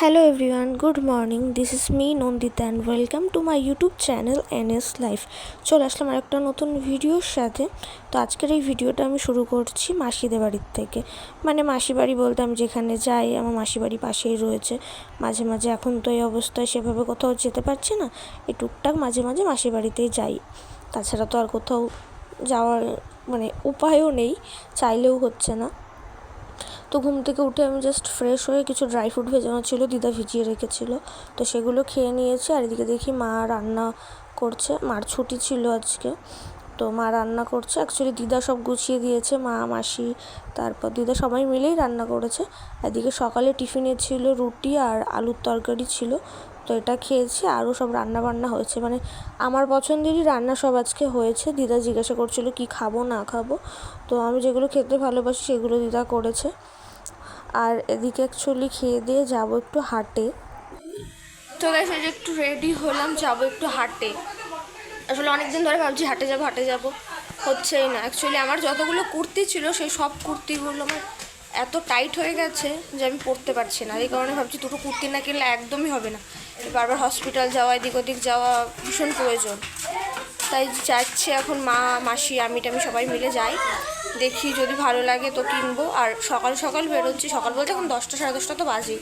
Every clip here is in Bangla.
Hello everyone, good morning. This is me Nondita and welcome to my YouTube channel NS Life. চলে আসলাম আরেকটা নতুন ভিডিওর সাথে। তো আজকের এই ভিডিওটা আমি শুরু করছি মাসিদের বাড়ির থেকে। মানে মাসি বাড়ি বলতে আমি যেখানে যাই আমার মাসি বাড়ি পাশেই রয়েছে। মাঝে মাঝে এখন তো এই অবস্থায় সেভাবে কোথাও যেতে পারছি না। এই টুকটাক মাঝে মাঝে মাসি বাড়িতেই যাই। তাছাড়া তো আর কোথাও যাওয়ার মানে উপায়ও নেই চাইলেও হচ্ছে না। তো ঘুম থেকে উঠে আমি জাস্ট ফ্রেশ হয়ে কিছু ড্রাই ফ্রুট ভেজানো ছিল, দিদা ভিজিয়ে রেখেছিল। তো সেগুলো খেয়ে নিয়েছি আর এদিকে দেখি মা রান্না করছে। মার ছুটি ছিল আজকে। তো মা রান্না করছে। অ্যাকচুয়ালি দিদা সব গুছিয়ে দিয়েছে, মা, মাসি, তারপর দিদা সবাই মিলেই রান্না করেছে। এদিকে সকালে টিফিনে ছিল রুটি আর আলুর তরকারি ছিল। তো এটা খেয়েছি, আরও সব রান্না বান্না হয়েছে। মানে আমার পছন্দেরই রান্না সব আজকে হয়েছে। দিদা জিজ্ঞাসা করছিল কি খাব, না খাব। তো আমি যেগুলো খেতে ভালোবাসি সেগুলো দিদা করেছে। আর এদিকে অ্যাকচুয়ালি খেয়ে দিয়ে যাব একটু হাটে। তো গেছে যে একটু রেডি হলাম, যাব একটু হাটে। আসলে অনেকদিন ধরে ভাবছি হাটে যাব হাটে যাব। হচ্ছেই না। অ্যাকচুয়ালি আমার যতগুলো কুর্তি ছিল, সেই সব কুর্তিগুলো আমার এত টাইট হয়ে গেছে যে আমি পরতে পারছি না। এই কারণে ভাবছি দুটো কুর্তি না কিনলে একদমই হবে না। বারবার হসপিটাল যাওয়া, এদিক ওদিক যাওয়া ভীষণ প্রয়োজন। তাই যাচ্ছি এখন মা, মাসি আমি টামি সবাই মিলে যাই। দেখি যদি ভালো লাগে তো কিনবো। আর সকাল সকাল বেরোচ্ছি, সকাল বলতে এখন দশটা সাড়ে দশটা তো বাজে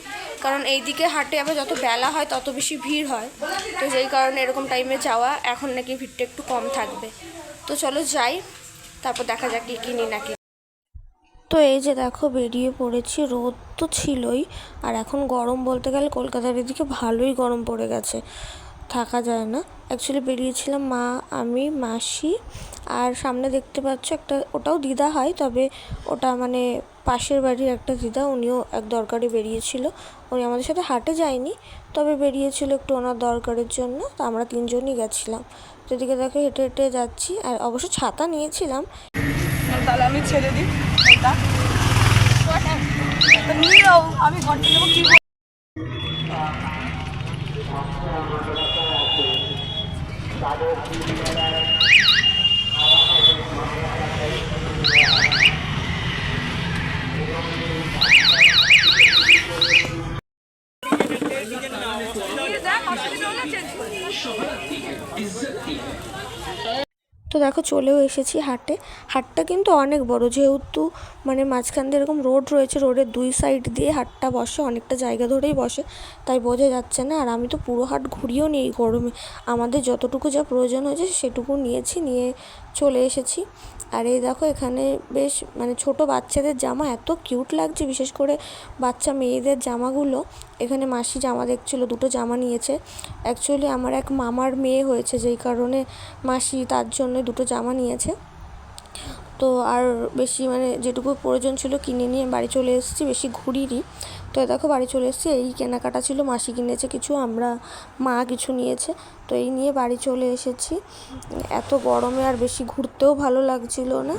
কারণ এই দিকে হাটে আবার যত বেলা হয় তত বেশি ভিড় হয়। তো যেই কারণে এরকম টাইমে যাওয়া এখন নাকি ভিড়টা একটু কম থাকবে। তো চলো যাই, তারপর দেখা যাক কি কিনি নাকি তো এই যে দেখো বেরিয়ে পড়েছি, রোদ তো ছিলই। আর এখন গরম বলতে গেলে কলকাতার এদিকে ভালোই গরম পড়ে গেছে। থাকা যায় না। অ্যাকচুয়ালি বেরিয়েছিলাম মা, আমি, মাসি আর সামনে দেখতে পাচ্ছ একটা, ওটাও দিদা হয়, তবে ওটা মানে পাশের বাড়ির একটা দিদা, উনিও এক দরকারে বেরিয়েছিল। উনি আমাদের সাথে হাটে যায়নি, তবে বেরিয়েছিল একটু ওনার দরকারের জন্য, তো আমরা তিনজনই গেছিলাম। তো এদিকে দেখো হেঁটে হেঁটে যাচ্ছি, আর অবশ্য ছাতা নিয়েছিলাম। তাহলে আমি ছেড়ে দিই। আমি Double. দেখো চলেও এসেছি হাটে হাটটা কিন্তু অনেক বড়, যেহেতু মানে মাঝখান দিয়ে এরকম রোড রয়েছে, রোডের দুই সাইড দিয়ে হাটটা বসে, অনেকটা জায়গা ধরেই বসে, তাই বোঝা যাচ্ছে না। আর আমি তো পুরো হাট ঘুরিয়েও নিই গরমে। আমাদের যতটুকু যা প্রয়োজন হয়েছে সেটুকু নিয়েছি, নিয়ে চলে এসেছি। আর এই দেখো এখানে বেশ মানে ছোট বাচ্চাদের জামা এত কিউট লাগছে, বিশেষ করে বাচ্চা মেয়েদের জামাগুলো। এখানে মাসি জামা দেখছিল, দুটো জামা নিয়েছে। অ্যাকচুয়ালি আমার এক মামার মেয়ে হয়েছে, যেই কারণে মাসি তার জন্য দুটো জামা নিয়েছে। তো আর বেশি মানে যেটুকু প্রয়োজন ছিল কিনে নিয়ে বাড়ি চলে এসেছি, বেশি ঘুরিনি। তো দেখো বাড়ি চলে এসেছি, এই কেনাকাটা ছিল, মাসি কিনেছে কিছু, আমরা, মা কিছু নিয়েছে। তো এই নিয়ে বাড়ি চলে এসেছি। এত গরমে আর বেশি ঘুরতেও ভালো লাগছিল না।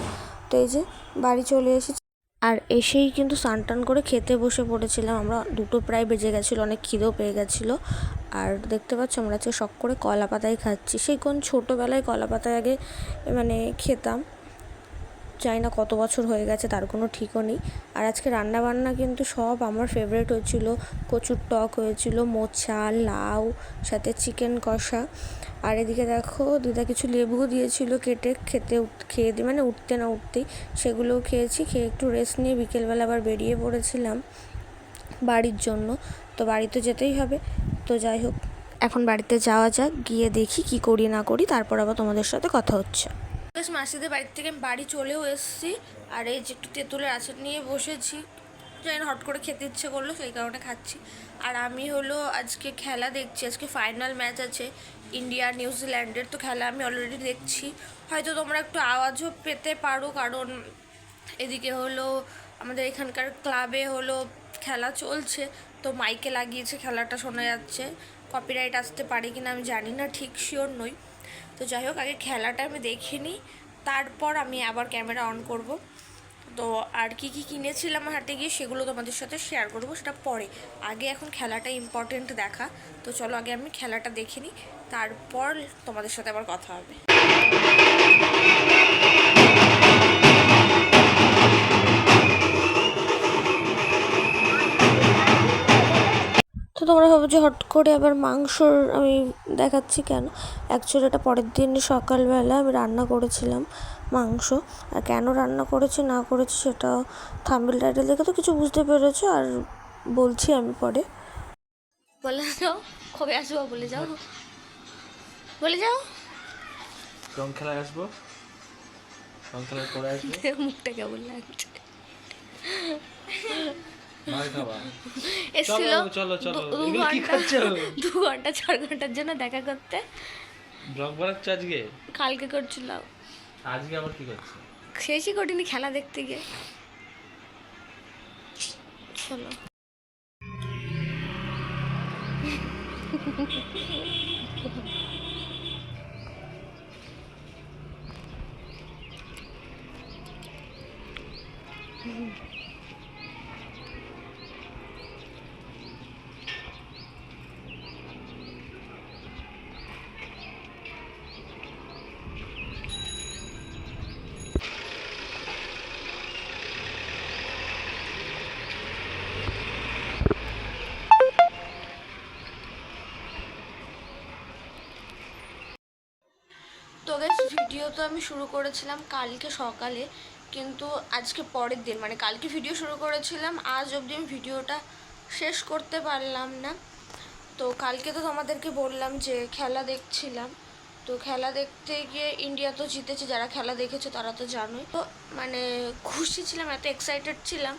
তো এই যে বাড়ি চলে এসেছি। আর এসেই কিন্তু স্নান টান করে খেতে বসে পড়েছিলাম। আমরা দুটো প্রায় বেজে গেছিল, অনেক খিদেও পেয়ে গেছিল। আর দেখতে পাচ্ছ, আমরা আজকে শখ করে কলা পাতায় খাচ্ছি। সেই কোন ছোটোবেলায় কলা পাতায় আগে মানে খেতাম। জানি না কত বছর হয়ে গেছে, তার কোনো ঠিকও নেই। আর আজকে রান্না বান্না কিন্তু সব আমার ফেভারিট হয়েছিল। কচুর টক হয়েছিল, মোচা, লাউ, সাথে চিকেন কষা। আর এদিকে দেখো, দিদা কিছু লেবুও দিয়েছিল কেটে, খেতে খেয়ে দিয়ে মানে উঠতে না উঠতেই সেগুলোও খেয়েছি, খেয়ে একটু রেস্ট নিয়ে বিকেলবেলা আবার বেরিয়ে পড়েছিলাম বাড়ির জন্য। তো বাড়ি তো যেতেই হবে। তো যাই হোক, এখন বাড়িতে যাওয়া যাক, গিয়ে দেখি কি করি না করি, তারপর আবার তোমাদের সাথে কথা হচ্ছে। বেশ মাসিদের বাড়ির থেকে আমি বাড়ি চলেও এসেছি। আর এই যে একটু তেঁতুলের আচার নিয়ে বসেছি। জানি হট করে খেতে ইচ্ছে করল, সেই কারণে খাচ্ছি। আর আমি হলো আজকে খেলা দেখছি, আজকে ফাইনাল ম্যাচ আছে ইন্ডিয়া নিউজিল্যান্ডের তো খেলা আমি অলরেডি দেখছি। হয়তো তোমরা একটু আওয়াজও পেতে পারো, কারণ এদিকে হলো আমাদের এখানকার ক্লাবে হলো খেলা চলছে, তো মাইকে লাগিয়েছে, খেলাটা শোনা যাচ্ছে। কপিরাইট আসতে পারে কিনা আমি জানি না, ঠিক শিওর নই। তো যাই হোক, আগে খেলাটা আমি দেখে নিই। তারপর আমি আবার ক্যামেরা অন করব। তো আর কি কি কিনেছিলাম হাটে গিয়ে সেগুলো তোমাদের সাথে শেয়ার করব, সেটা পরে। আগে এখন খেলাটা ইম্পর্টেন্ট দেখা। তো চলো, আগে আমি খেলাটা দেখে নিই, তারপর তোমাদের সাথে আবার কথা হবে। তো তোমরা ভাবো যে হট করে আবার মাংসর আমি দেখাচ্ছি কেন? অ্যাকচুয়ালি এটা পরের দিন সকালবেলা আমি রান্না করেছিলাম মাংস। আর কেন রান্না করেছি না করেছি সেটা থাম্বেল টাইটেল দেখে তো কিছু বুঝতে পেরেছ আর বলছি আমি পরে। বলে যাও কবে আসব বলে যাও। বলে যাও। রং খেলায় আসব? রং খেলার পরে আসব? মুখটা কেমন লাগছে। এসেছিল চলো, চলো। দু- ঘণ্টা? দু ঘণ্টা চার ঘণ্টার জন্য দেখা করতে। ব্লগ বানাচ্ছ আজকে? কালকে করছিলাম। আজকে আবার কি করছ? শেষই করিনি খেলা দেখতে গিয়ে। চলো। তো গেস ভিডিও তো আমি শুরু করেছিলাম কালকে সকালে, কিন্তু আজকে পরের দিন মানে কালকে ভিডিও শুরু করেছিলাম, আজ অবধি আমি ভিডিওটা শেষ করতে পারলাম না। তো কালকে তো তোমাদেরকে বললাম যে খেলা দেখছিলাম, তো খেলা দেখতে গিয়ে ইন্ডিয়া তো জিতেছে, যারা খেলা দেখেছে তারা তো জানোই। তো মানে খুশি ছিলাম, এত এক্সাইটেড ছিলাম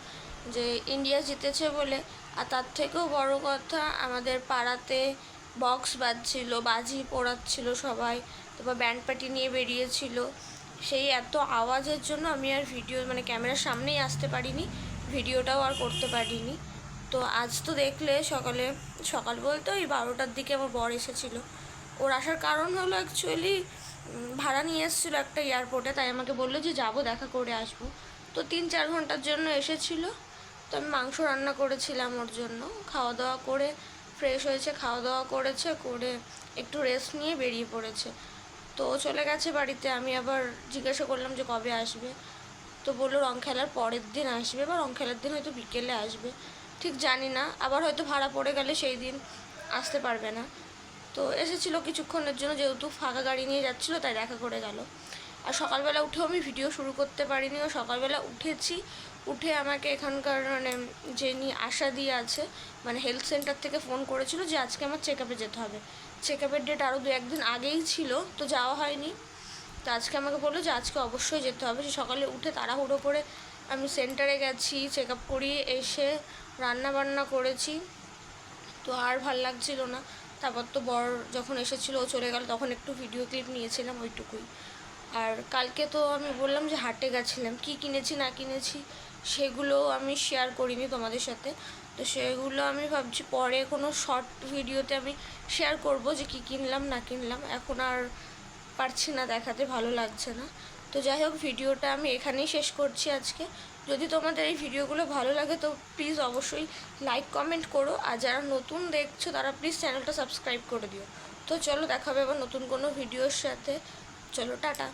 যে ইন্ডিয়া জিতেছে বলে। আর তার থেকেও বড় কথা, আমাদের পাড়াতে বক্স বাজছিল, বাজি পোড়াচ্ছিল সবাই। তারপর ব্যান্ড পার্টি নিয়ে বেরিয়েছিল। সেই এত আওয়াজের জন্য আমি আর ভিডিও মানে ক্যামেরার সামনেই আসতে পারিনি। ভিডিওটাও আর করতে পারিনি। তো আজ তো দেখলে সকালে, সকাল বলতে ওই বারোটার দিকে আমার বর এসেছিল। ওর আসার কারণ হলো অ্যাকচুয়ালি ভাড়া নিয়ে এসেছিল একটা এয়ারপোর্টে তাই আমাকে বলল যে যাব, দেখা করে আসব। তো তিন চার ঘণ্টার জন্য এসেছিল। তো আমি মাংস রান্না করেছিলাম ওর জন্য। খাওয়া দাওয়া করে ফ্রেশ হয়েছে খাওয়া দাওয়া করেছে, করে একটু রেস্ট নিয়ে বেরিয়ে পড়েছে। তো চলে গেছে বাড়িতে। আমি আবার জিজ্ঞাসা করলাম যে কবে আসবে। তো বলল রং খেলার পরের দিন আসবে বা রং খেলার দিন হয়তো বিকেলে আসবে। ঠিক জানি না, আবার হয়তো ভাড়া পড়ে গেলে সেই দিন আসতে পারবে না। তো এসেছিল কিছুক্ষণের জন্য, যেহেতু ফাঁকা গাড়ি নিয়ে যাচ্ছিল, তাই দেখা করে গেল। আর সকালবেলা উঠেও আমি ভিডিও শুরু করতে পারিনি। ও সকালবেলা উঠেছি, উঠে আমাকে এখানকার মানে যে নিয়ে আশা দিয়ে আছে মানে হেলথ সেন্টার থেকে ফোন করেছিল যে আজকে আমার চেক আপে যেতে হবে। চেক আপের ডেট আরও দু একদিন আগেই ছিল, তো যাওয়া হয়নি। তো আজকে আমাকে বলল যে আজকে অবশ্যই যেতে হবে। সে সকালে উঠে তাড়াহুড়ো করে আমি সেন্টারে গেছি চেক আপ করিয়ে এসে রান্না বান্না করেছি। তো আর ভালো লাগছিল না। তারপর তো বর যখন এসেছিল, ও চলে গেল, তখন একটু ভিডিও ক্লিপ নিয়েছিলাম ওইটুকুই। আর কালকে তো আমি বললাম যে হাটে গেছিলাম, কি কিনেছি না কিনেছি সেগুলো আমি শেয়ার করিনি তোমাদের সাথে। তো সেগুলো আমি ভাবছি পরে কোনো শর্ট ভিডিওতে আমি শেয়ার করব যে কি কিনলাম, না কিনলাম। এখন আর পারছি না দেখাতে, ভালো লাগছে না। তো যাই হোক ভিডিওটা আমি এখানেই শেষ করছি আজকে। যদি তোমাদের এই ভিডিওগুলো ভালো লাগে তো প্লিজ অবশ্যই লাইক কমেন্ট করো। আর যারা নতুন দেখছ, তারা প্লিজ চ্যানেলটা সাবস্ক্রাইব করে দিও। তো চলো দেখা হবে আবার নতুন কোনো ভিডিওর সাথে। চলো, টাটা।